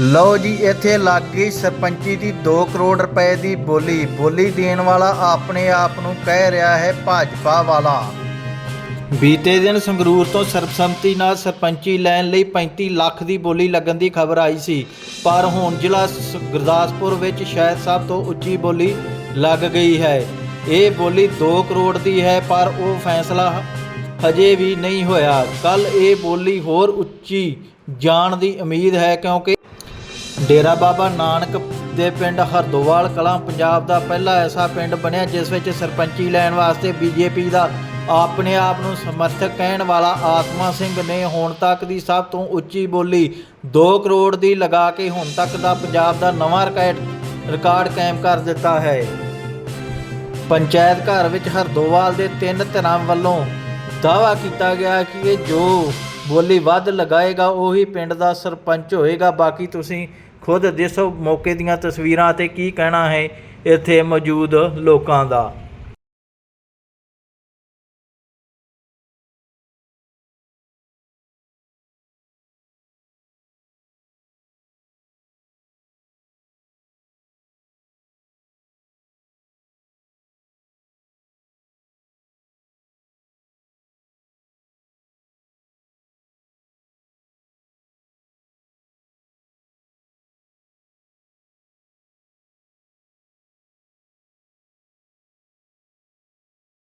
ਲਓ ਜੀ, ਇੱਥੇ ਲੱਗ ਗਈ ਸਰਪੰਚੀ ਦੀ 2 ਕਰੋੜ ਰੁਪਏ ਦੀ ਬੋਲੀ ਬੋਲੀ ਦੇਣ ਵਾਲਾ ਆਪਣੇ ਆਪ ਨੂੰ ਕਹਿ ਰਿਹਾ ਹੈ ਭਾਜਪਾ ਵਾਲਾ। ਬੀਤੇ ਦਿਨ ਸੰਗਰੂਰ ਤੋਂ ਸਰਬਸੰਮਤੀ ਨਾਲ ਸਰਪੰਚੀ ਲੈਣ ਲਈ 35 ਲੱਖ ਦੀ ਬੋਲੀ ਲੱਗਣ ਦੀ ਖਬਰ ਆਈ ਸੀ। ਪਰ ਹੁਣ ਜ਼ਿਲ੍ਹਾ ਗੁਰਦਾਸਪੁਰ ਵਿੱਚ ਸ਼ਾਇਦ ਸਭ ਤੋਂ ਉੱਚੀ ਬੋਲੀ ਲੱਗ ਗਈ ਹੈ। ਇਹ ਬੋਲੀ 2 ਕਰੋੜ ਦੀ ਹੈ, ਪਰ ਉਹ ਫੈਸਲਾ ਹਜੇ ਵੀ ਨਹੀਂ ਹੋਇਆ। ਕੱਲ ਇਹ ਬੋਲੀ ਹੋਰ ਉੱਚੀ ਜਾਣ ਦੀ ਉਮੀਦ ਹੈ, ਕਿਉਂਕਿ ਡੇਰਾ ਬਾਬਾ ਨਾਨਕ ਦੇ ਪਿੰਡ ਹਰਦੋਵਾਲ ਕਲਾਂ ਪੰਜਾਬ ਦਾ ਪਹਿਲਾ ਐਸਾ ਪਿੰਡ ਬਣਿਆ, ਜਿਸ ਵਿੱਚ ਸਰਪੰਚੀ ਲੈਣ ਵਾਸਤੇ ਬੀਜੇਪੀ ਦਾ ਆਪਣੇ ਆਪ ਨੂੰ ਸਮਰਥਕ ਕਹਿਣ ਵਾਲਾ ਆਤਮਾ ਸਿੰਘ ਨੇ ਹੁਣ ਤੱਕ ਦੀ ਸਭ ਤੋਂ ਉੱਚੀ ਬੋਲੀ 2 ਕਰੋੜ ਦੀ ਲਗਾ ਕੇ ਹੁਣ ਤੱਕ ਦਾ ਪੰਜਾਬ ਦਾ ਨਵਾਂ ਰਿਕਾਰਡ ਰਿਕਾਰਡ ਕਾਇਮ ਕਰ ਦਿੱਤਾ ਹੈ। ਪੰਚਾਇਤ ਘਰ ਵਿੱਚ ਹਰਦੋਵਾਲ ਦੇ ਤਿੰਨ ਧਿਰਾਂ ਵੱਲੋਂ ਦਾਅਵਾ ਕੀਤਾ ਗਿਆ ਕਿ ਇਹ ਜੋ ਬੋਲੀ ਵੱਧ ਲਗਾਏਗਾ, ਉਹੀ ਪਿੰਡ ਦਾ ਸਰਪੰਚ ਹੋਏਗਾ। ਬਾਕੀ ਤੁਸੀਂ ਖੁਦ ਦੇਖੋ ਮੌਕੇ ਦੀਆਂ ਤਸਵੀਰਾਂ ਅਤੇ ਕੀ ਕਹਿਣਾ ਹੈ ਇੱਥੇ ਮੌਜੂਦ ਲੋਕਾਂ ਦਾ।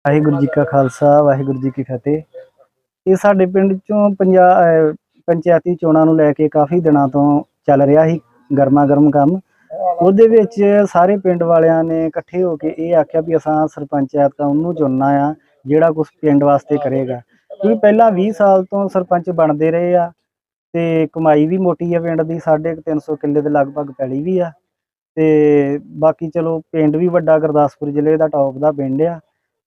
ਵਾਹਿਗੁਰੂ ਜੀ ਕਾ ਖਾਲਸਾ, ਵਾਹਿਗੁਰੂ ਜੀ ਕੀ ਫਤਿਹ। ਇਹ ਸਾਡੇ ਪਿੰਡ ਚੋਂ ਪੰਜਾਬ ਪੰਚਾਇਤੀ ਚੋਣਾਂ ਨੂੰ ਲੈ ਕੇ ਕਾਫੀ ਦਿਨਾਂ ਤੋਂ ਚੱਲ ਰਿਹਾ ਸੀ ਗਰਮਾ ਗਰਮ ਕੰਮ। ਉਹਦੇ ਵਿੱਚ ਸਾਰੇ ਪਿੰਡ ਵਾਲਿਆਂ ਨੇ ਇਕੱਠੇ ਹੋ ਕੇ ਇਹ ਆਖਿਆ ਵੀ ਅਸਾਂ ਸਰਪੰਚ ਐਤਕਾ ਉਹਨੂੰ ਚੁਣਨਾ ਆ, ਜਿਹੜਾ ਕੁਝ ਪਿੰਡ ਵਾਸਤੇ ਕਰੇਗਾ। ਕਿਉਂਕਿ ਪਹਿਲਾਂ 20 ਸਾਲ ਤੋਂ ਸਰਪੰਚ ਬਣਦੇ ਰਹੇ ਆ ਤੇ ਕਮਾਈ ਵੀ ਮੋਟੀ ਆ ਪਿੰਡ ਦੀ, ਸਾਢੇ ਕੁ ਤਿੰਨ ਸੌ ਕਿੱਲੇ ਦੇ ਲਗਭਗ ਪੈਲੀ ਵੀ ਆ। ਤੇ ਬਾਕੀ ਚਲੋ ਪਿੰਡ ਵੀ ਵੱਡਾ ਗੁਰਦਾਸਪੁਰ ਜ਼ਿਲ੍ਹੇ ਦਾ ਟੌਪ ਦਾ ਪਿੰਡ ਆ।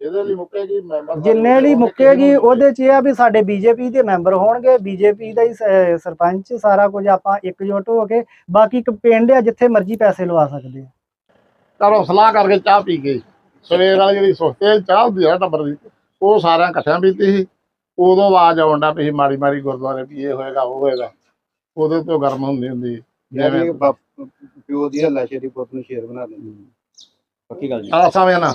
ਜਿਹਦੇ ਲਈ ਮੁੱਕੇਗੀ ਮੈਂਬਰ ਜਿੰਨੇ ਲਈ ਮੁੱਕੇਗੀ ਉਹਦੇ ਚ ਇਹ ਆ ਵੀ ਸਾਡੇ ਬੀਜੇਪੀ ਦੇ ਮੈਂਬਰ ਹੋਣਗੇ ਬੀਜੇਪੀ ਦਾ ਹੀ ਸ- ਸਰਪੰਚ ਸਾਰਾ ਕੁਝ ਆਪਾਂ ਇਕਜੁੱਟ ਹੋ ਕੇ ਬਾਕੀ ਇੱਕ ਪਿੰਡ ਆ ਜਿੱਥੇ ਮਰਜ਼ੀ ਪੈਸੇ ਲਵਾ ਸਕਦੇ ਆ। ਕਰੋ ਸਲਾਹ ਕਰਕੇ ਚਾਹ ਪੀ ਗਈ ਸਵੇਰ ਵਾਲੀ ਜਿਹੜੀ ਸੁਸਤੇ ਚਾਹ ਹੁੰਦੀ ਹੈ ਟੱਬਰ ਦੀ ਉਹ ਸਾਰਿਆਂ ਇਕੱਠਿਆਂ ਪੀਤੀ ਸੀ। ਉਦੋਂ ਆਵਾਜ਼ ਆਉਂਦਾ ਪਈ ਮਾੜੀ ਮਾੜੀ ਗੁਰਦੁਆਰੇ ਵੀ ਇਹ ਹੋਏਗਾ ਉਹ ਹੋਏਗਾ। ਉਹਦੇ ਤੋਂ ਗਰਮ ਹੁੰਦੀ ਹੁੰਦੀ। ਜਿਵੇਂ ਪਿਓ ਦੀ ਹੱਲਾਸ਼ੇ ਦੀ ਪੁੱਤ ਨੂੰ ਸ਼ੇਰ ਬਣਾ ਦਿੰਦੇ। ਪੱਕੀ ਗੱਲ ਜੀ। ਆ ਸਮੇਂ ਨਾ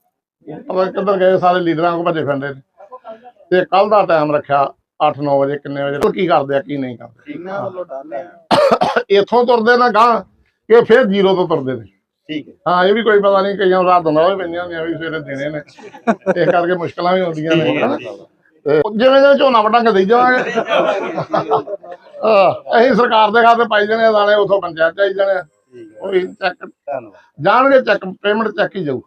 ਪਤਾ ਕਿੱਧਰ ਗਏ ਸਾਰੇ ਲੀਡਰਾਂ ਕੋ ਭੱਜੇ ਫਿਰਦੇ ਨੇ ਤੇ ਕੱਲ ਦਾ ਟਾਈਮ ਰੱਖਿਆ 8-9 ਵਜੇ ਕਿੰਨੇ ਵਜੇ ਕੀ ਕਰਦੇ ਆ ਕੀ ਨਹੀਂ ਕਰਦੇ। ਇੱਥੋਂ ਤੁਰਦੇ ਨਾ ਗਾਂ ਕਿ ਫਿਰ ਜ਼ੀਰੋ ਤੋਂ ਤੁਰਦੇ ਨੇ। ਠੀਕ ਹੈ। ਹਾਂ ਇਹ ਵੀ ਕੋਈ ਪਤਾ ਨਹੀਂ ਕਈਆਂ ਰਾਤ ਹੁੰਦਾ ਵੀ ਪੈਂਦੀਆਂ ਹੁੰਦੀਆਂ ਵੀ ਸਵੇਰੇ ਦੇਣੇ ਨੇ। ਇਸ ਕਰਕੇ ਮੁਸ਼ਕਲਾਂ ਵੀ ਹੁੰਦੀਆਂ ਨੇ। ਜਿਵੇਂ ਜਿਵੇਂ ਝੋਨਾ ਵਟਾਂਗ ਦੇਈ ਜਾਵਾਂਗੇ। ਅਸੀਂ ਸਰਕਾਰ ਦੇ ਖਾਤੇ ਪਾਈ ਜਾਣੇ ਆ ਦਾਣੇ ਉਥੋਂ ਪੰਚਾਇਤ ਚ ਆਈ ਜਾਣੇ ਉਹ ਚੈੱਕ ਜਾਣਗੇ ਚੈੱਕ ਪੇਮੈਂਟ ਚੈੱਕ ਹੀ ਜਾਊ।